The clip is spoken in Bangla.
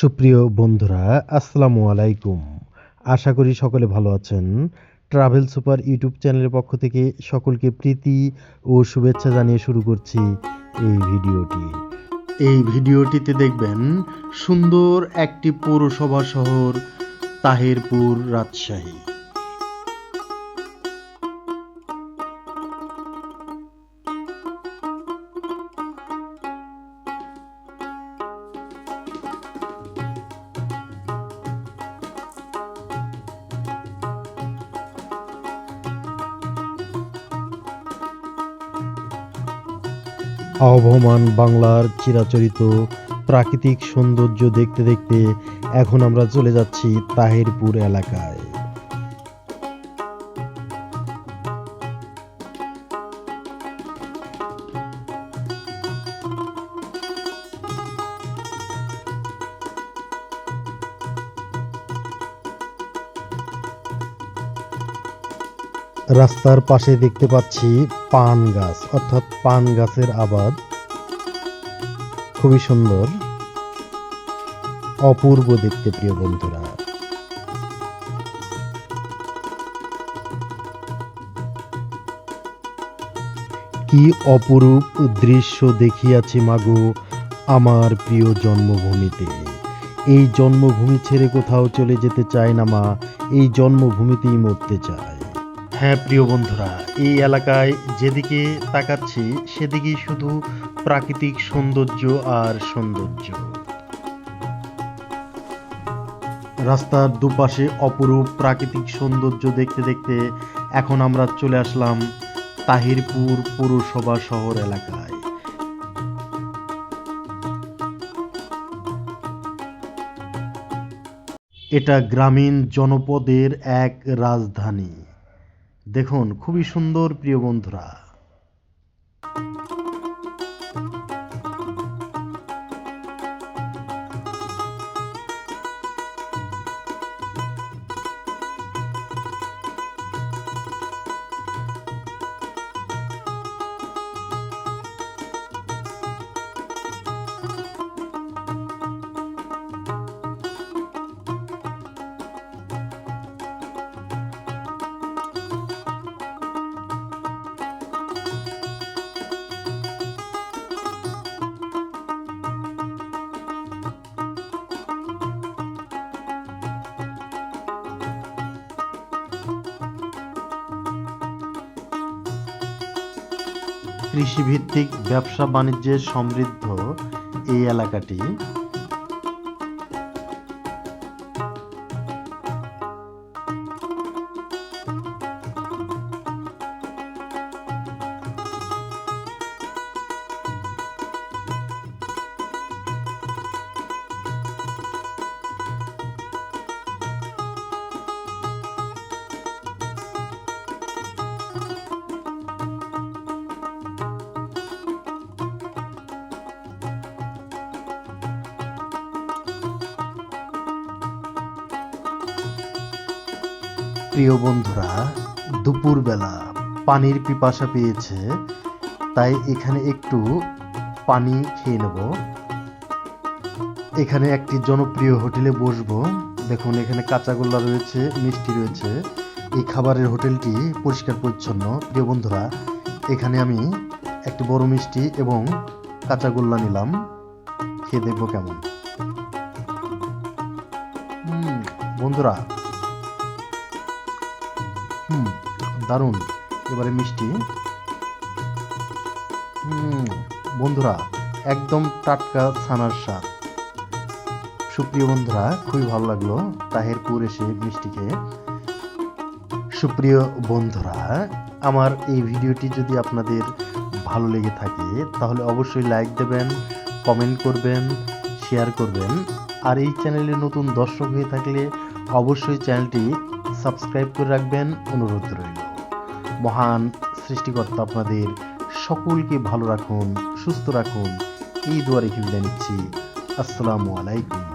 সুপ্রিয় বন্ধুরা, আসসালামু আলাইকুম। আশা করি সকলে ভালো আছেন। ট্রাভেল সুপার ইউটিউব চ্যানেলের পক্ষ থেকে সকলকে প্রীতি ও শুভেচ্ছা জানিয়ে শুরু করছি এই ভিডিওটি। এই ভিডিওটিতে দেখবেন সুন্দর একটি পৌরসভা শহর, তাহিরপুর রাজশাহী। আবহমান বাংলার চিরাচরিত প্রাকৃতিক সৌন্দর্য দেখতে দেখতে এখন আমরা চলে যাচ্ছি তাহিরপুর এলাকায়। রাস্তার পাশে দেখতে পাচ্ছি পান গাছ, অর্থাৎ পান গাছের আবাদ। খুবই সুন্দর, অপূর্ব দেখতে প্রিয় বন্ধুরা। কি অপরূপ দৃশ্য দেখিয়াছি মাগো আমার প্রিয় জন্মভূমিতে। এই জন্মভূমি ছেড়ে কোথাও চলে যেতে চায় না মা, এই জন্মভূমিতেই মরতে চায়। হ্যাঁ প্রিয় বন্ধুরা, এই এলাকায় যেদিকে তাকাচ্ছি, সেদিকেই শুধু প্রাকৃতিক সৌন্দর্য আর সৌন্দর্য। রাস্তার দুপাশে অপরূপ প্রাকৃতিক সৌন্দর্য দেখতে দেখতে এখন আমরা চলে আসলাম তাহিরপুর পৌরসভা শহর এলাকায়। এটা গ্রামীণ জনপদের এক রাজধানী। দেখুন খুবই সুন্দর প্রিয় বন্ধুরা। কৃষিভিত্তিক ব্যবসা বাণিজ্যে সমৃদ্ধ এই এলাকাটি। প্রিয় বন্ধুরা, দুপুরবেলা পানির পিপাসা পেয়েছে, তাই এখানে একটু পানি খেয়ে নেব। এখানে একটি জনপ্রিয় হোটেলে বসবো। দেখুন, এখানে কাঁচাগোল্লা রয়েছে, মিষ্টি রয়েছে। এই খাবারের হোটেলটি পরিষ্কার পরিচ্ছন্ন। প্রিয় বন্ধুরা, এখানে আমি একটি বড় মিষ্টি এবং কাঁচাগোল্লা নিলাম। খেয়ে দেখব কেমন। বন্ধুরা হুম, দারুণ। এবারে মিষ্টি। হুম, বন্ধুরা, একদম টাটকা ছানার স্বাদ সুপ্রিয় বন্ধুরা, খুবই ভালো লাগল তাহেরপুর এসে মিষ্টি খেয়ে। সুপ্রিয় বন্ধুরা, আমার এই ভিডিওটি যদি আপনাদের ভালো লেগে থাকে, তাহলে অবশ্যই লাইক দেবেন, কমেন্ট করবেন, শেয়ার করবেন। আর এই চ্যানেলে নতুন দর্শক হয়ে থাকলে অবশ্যই চ্যানেলটি সাবস্ক্রাইব করে রাখবেন, অনুরোধ রইল। মহান সৃষ্টিকর্তা আপনাদের সকলকে ভালো রাখুন, সুস্থ রাখুন। এই দুয়ারে রেখে নিচ্ছি। আসসালামু আলাইকুম।